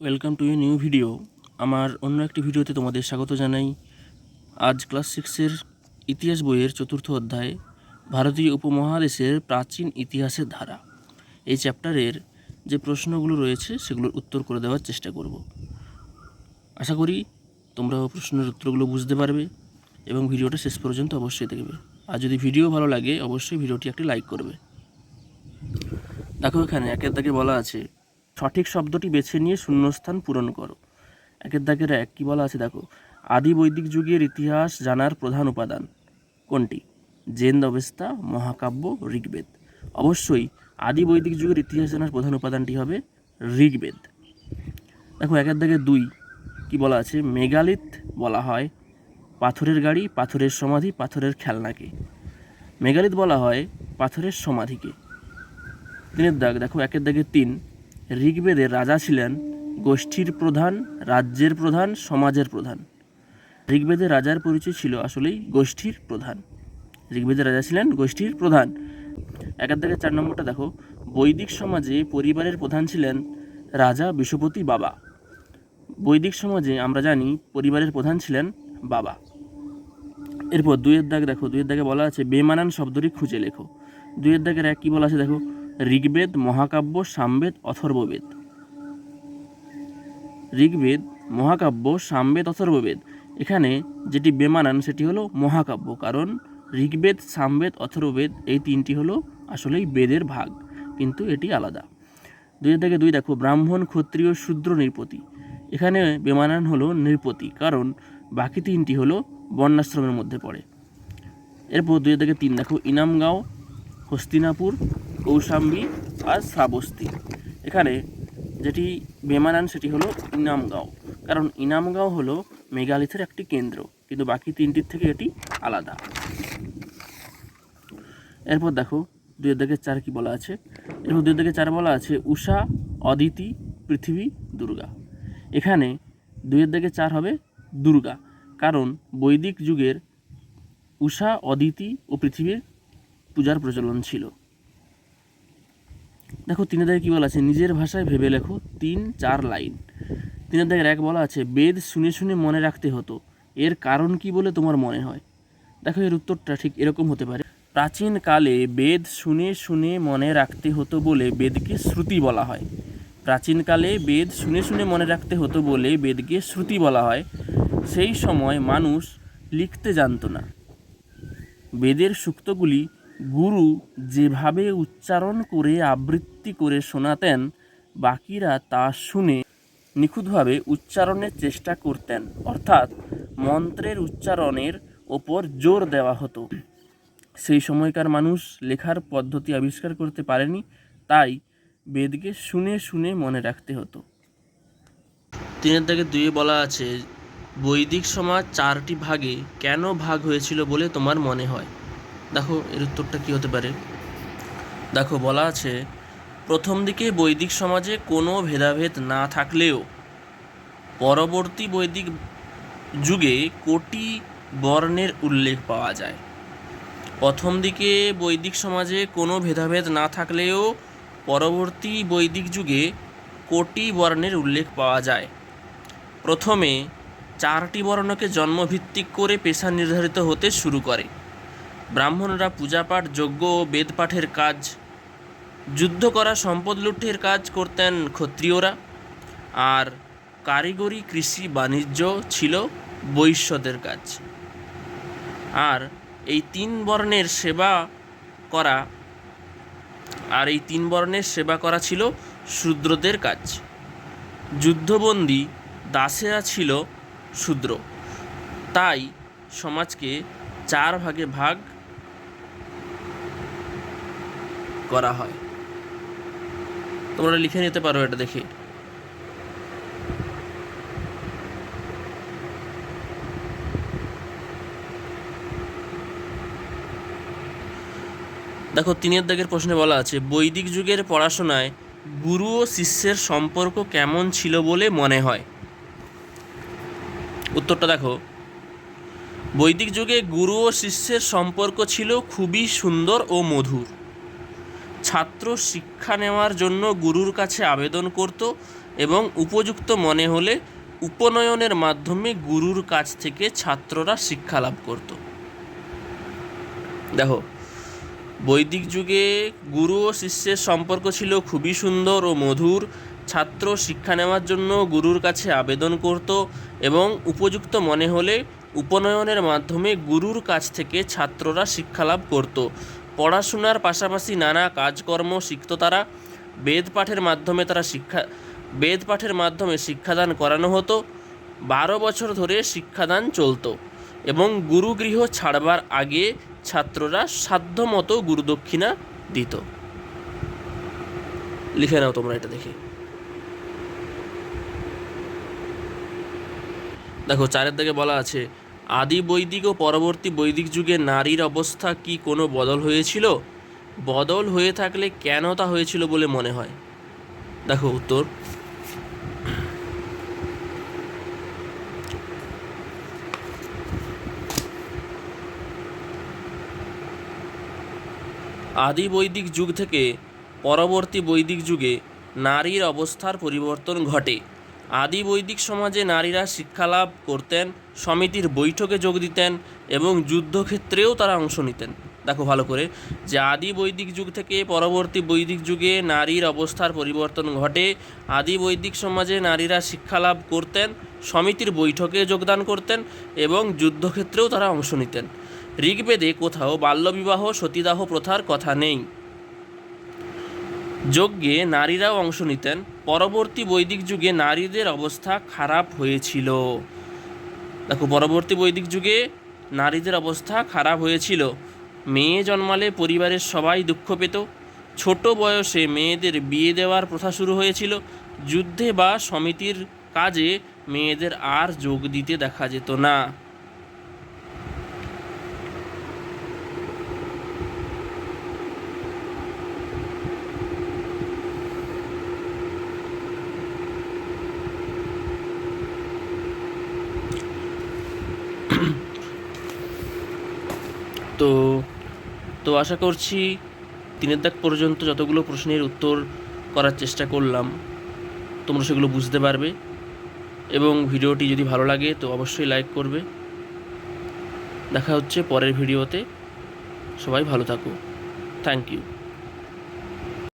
Welcome to a new video আমার অন্য একটি ভিডিওতে তোমাদের স্বাগত জানাই। আজ ক্লাস সিক্সের ইতিহাস বইয়ের চতুর্থ অধ্যায়, ভারতীয় উপমহাদেশের প্রাচীন ইতিহাসের ধারা। এই চ্যাপ্টারের যে প্রশ্নগুলো রয়েছে, সেগুলোর উত্তর করে দেওয়ার চেষ্টা করব। আশা করি তোমরা প্রশ্নের উত্তরগুলো বুঝতে পারবে এবং ভিডিওটা শেষ পর্যন্ত অবশ্যই দেখবে। আর যদি ভিডিও ভালো লাগে, অবশ্যই ভিডিওটি একটি লাইক করবে। দেখো এখানে একের দাগে বলা আছে সঠিক শব্দটি বেছে নিয়ে শূন্যস্থান পূরণ করো। একের দাগের এক, কী বলা আছে দেখো? আদি বৈদিক যুগের ইতিহাস জানার প্রধান উপাদান। কোনটি? জেন অবস্থা মহাকাব্য, ঋগ্বেদ। অবশ্যই আদি বৈদিক যুগের ইতিহাস জানার প্রধান উপাদানটি হবে ঋগ্বেদ। দেখো, একের দাগে দুই, কি বলা আছে? মেগালিথ বলা হয় পাথরের গাড়ি, পাথরের সমাধি, পাথরের খেলনাকে। মেগালিথ বলা হয় পাথরের সমাধিকে। তিনের দাগ, দেখো, একের দাগে তিন ঋগ্বেদের রাজা ছিলেন গোষ্ঠীর প্রধান, রাজ্যের প্রধান, সমাজের প্রধান। ঋগ্বেদের রাজার পরিচয় ছিল আসলেই গোষ্ঠীর প্রধান। ঋগ্বেদের রাজা ছিলেন গোষ্ঠীর প্রধান। একের দাগে চার নম্বরটা দেখো। বৈদিক সমাজে পরিবারের প্রধান ছিলেন রাজা বিশ্বপতি বাবা। বৈদিক সমাজে আমরা জানি পরিবারের প্রধান ছিলেন বাবা। এরপর দুইয়ের দাগ দেখো দুইয়ের দাগে বলা আছে, বেমানান শব্দটি খুঁজে লেখো। দুইয়ের দাগের এক কী বলা আছে দেখো? ঋগ্বেদ, মহাকাব্য, সামবেদ, অথর্ববেদ। ঋগ্বেদ, মহাকাব্য, সামবেদ, অথর্ববেদ। এখানে যেটি বেমানান সেটি হলো মহাকাব্য, কারণ ঋগ্বেদ, সামবেদ, অথর্ববেদ এই তিনটি হলো আসলেই বেদের ভাগ, কিন্তু এটি আলাদা। দুই হাজার থেকে দুই দেখো, ব্রাহ্মণ, ক্ষত্রিয়, শূদ্র, নৃপতি। এখানে বেমানান হলো নৃপতি, কারণ বাকি তিনটি হলো বর্ণাশ্রমের মধ্যে পড়ে। এরপর দুই হাজার থেকে তিন দেখো, ইনামগাঁও, হস্তিনাপুর কৌশাম্বী আর শ্রাবস্তি। এখানে যেটি বেমানান সেটি হলো ইনামগাঁও। কারণ ইনামগাঁও হলো মেগালিথের একটি কেন্দ্র, কিন্তু বাকি তিনটির থেকে এটি আলাদা। এরপর দেখো, দুই দিকে চার কি বলা আছে? এরপর দুই দিকে চার বলা আছে, উষা, অদিতি, পৃথিবী, দুর্গা। এখানে দুইয়ের দিকে চার হবে দুর্গা, কারণ বৈদিক যুগের উষা, অদিতি ও পৃথিবীর পূজার প্রচলন ছিল। দেখো তিনের দাগে কী বলা আছে? নিজের ভাষায় ভেবে লেখো। তিন, চার লাইন। তিনের দাগের এক বলা আছে, বেদ শুনে শুনে মনে রাখতে হতো। এর কারণ কি বলে তোমার মনে হয়? দেখো, এর উত্তরটা ঠিক এরকম হতে পারে। প্রাচীন কালে বেদ শুনে শুনে মনে রাখতে হতো বলে বেদকে শ্রুতি বলা হয়। প্রাচীনকালে বেদ শুনে শুনে মনে রাখতে হতো বলে বেদকে শ্রুতি বলা হয়। সেই সময় মানুষ লিখতে জানতো না। বেদের সূক্তগুলি গুরু যেভাবে উচ্চারণ করে আবৃত্তি করে শোনাতেন, বাকিরা তা শুনে নিখুঁতভাবে উচ্চারণের চেষ্টা করতেন। অর্থাৎ মন্ত্রের উচ্চারণের ওপর জোর দেওয়া হতো। সেই সময়কার মানুষ লেখার পদ্ধতি আবিষ্কার করতে পারেনি, তাই বেদকে শুনে শুনে মনে রাখতে হতো। তিনের দাগে দুয়ে বলা আছে, বৈদিক সমাজ চারটি ভাগে কেন ভাগ হয়েছিল বলে তোমার মনে হয়? দেখো এর উত্তরটা কী হতে পারে? দেখো বলা আছে, প্রথম দিকে বৈদিক সমাজে কোনো ভেদাভেদ না থাকলেও পরবর্তী বৈদিক যুগে কোটি বর্ণের উল্লেখ পাওয়া যায়। প্রথম দিকে বৈদিক সমাজে কোনো ভেদাভেদ না থাকলেও পরবর্তী বৈদিক যুগে কোটি বর্ণের উল্লেখ পাওয়া যায়। প্রথমে চারটি বর্ণকে জন্মভিত্তিক করে পেশা নির্ধারিত হতে শুরু করে। ব্রাহ্মণরা পূজাপাঠ, যজ্ঞ ও বেদপাঠের কাজ, যুদ্ধ করা সম্পদ লুঠের কাজ করতেন ক্ষত্রিয়রা। আর কারিগরি, কৃষি, বাণিজ্য ছিল বৈশ্যদের কাজ। আর এই তিন বর্ণের সেবা করা, আর এই তিন বর্ণের সেবা করা ছিল শূদ্রদের কাজ। যুদ্ধবন্দী দাসেরা ছিল শূদ্র। তাই সমাজকে চার ভাগে ভাগ করা হয়। তোমরা লিখে নিতে পারো এটা দেখে। দেখো, তিনের দাগের প্রশ্নে বলা আছে, বৈদিক যুগের পড়াশোনায় গুরু ও শিষ্যের সম্পর্ক কেমন ছিল বলে মনে হয়? উত্তরটা দেখো, বৈদিক যুগে গুরু ও শিষ্যের সম্পর্ক ছিল খুবই সুন্দর ও মধুর। ছাত্র শিক্ষা নেওয়ার জন্য গুরুর কাছে আবেদন করত এবং উপযুক্ত মনে হলে উপনয়নের মাধ্যমে গুরুর কাছ থেকে ছাত্ররা শিক্ষা লাভ করত। দেখো, বৈদিক যুগে গুরু ও শিষ্যের সম্পর্ক ছিল খুবই সুন্দর ও মধুর। ছাত্র শিক্ষা নেওয়ার জন্য গুরুর কাছে আবেদন করত এবং উপযুক্ত মনে হলে উপনয়নের মাধ্যমে গুরুর কাছ থেকে ছাত্ররা শিক্ষা লাভ করত। পড়াশোনার পাশাপাশি নানা কাজকর্ম শিখত তারা। বেদ পাঠের মাধ্যমে তারা শিক্ষা, বেদ পাঠের মাধ্যমে শিক্ষাদান করানো হতো। বারো বছর ধরে শিক্ষাদান চলতো এবং গুরুগৃহ ছাড়বার আগে ছাত্ররা সাধ্যমতো গুরুদক্ষিণা দিত। লিখে নাও তোমরা এটা দেখে। দেখো, চারের দিকে বলা আছে আদি বৈদিক ও পরবর্তী বৈদিক যুগে নারীর অবস্থা কি কোনো বদল হয়েছিল? বদল হয়ে থাকলে কেন তা হয়েছিল বলে মনে হয়? দেখো উত্তর। আদি বৈদিক যুগ থেকে পরবর্তী বৈদিক যুগে নারীর অবস্থার পরিবর্তন ঘটে। আদি বৈদিক সমাজে নারীরা শিক্ষালাভ করতেন, সমিতির বৈঠকে যোগ দিতেন এবং যুদ্ধক্ষেত্রেও তারা অংশ নিতেন। দেখো ভালো করে, যে আদি বৈদিক যুগ থেকে পরবর্তী বৈদিক যুগে নারীর অবস্থার পরিবর্তন ঘটে আদি বৈদিক সমাজে নারীরা শিক্ষালাভ করতেন, সমিতির বৈঠকে যোগদান করতেন এবং যুদ্ধক্ষেত্রেও তারা অংশ নিতেন। ঋগ্বেদে কোথাও বাল্যবিবাহ, সতীদাহ প্রথার কথা নেই। যজ্ঞে নারীরাও অংশ নিতেন। পরবর্তী বৈদিক যুগে নারীদের অবস্থা খারাপ হয়েছিল। দেখো, পরবর্তী বৈদিক যুগে নারীদের অবস্থা খারাপ হয়েছিল। মেয়ে জন্মালে পরিবারের সবাই দুঃখ পেত। ছোট বয়সে মেয়েদের বিয়ে দেওয়ার প্রথা শুরু হয়েছিল। যুদ্ধে বা সমিতির কাজে মেয়েদের আর যোগ দিতে দেখা যেত না। তো তো আশা করছি তিনের দাগ পর্যন্ত যতগুলো প্রশ্নের উত্তর করার চেষ্টা করলাম, তোমরা সেগুলো বুঝতে পারবে। এবং ভিডিওটি যদি ভালো লাগে, তো অবশ্যই লাইক করবে। দেখা হচ্ছে পরের ভিডিওতে। সবাই ভালো থাকো। Thank you.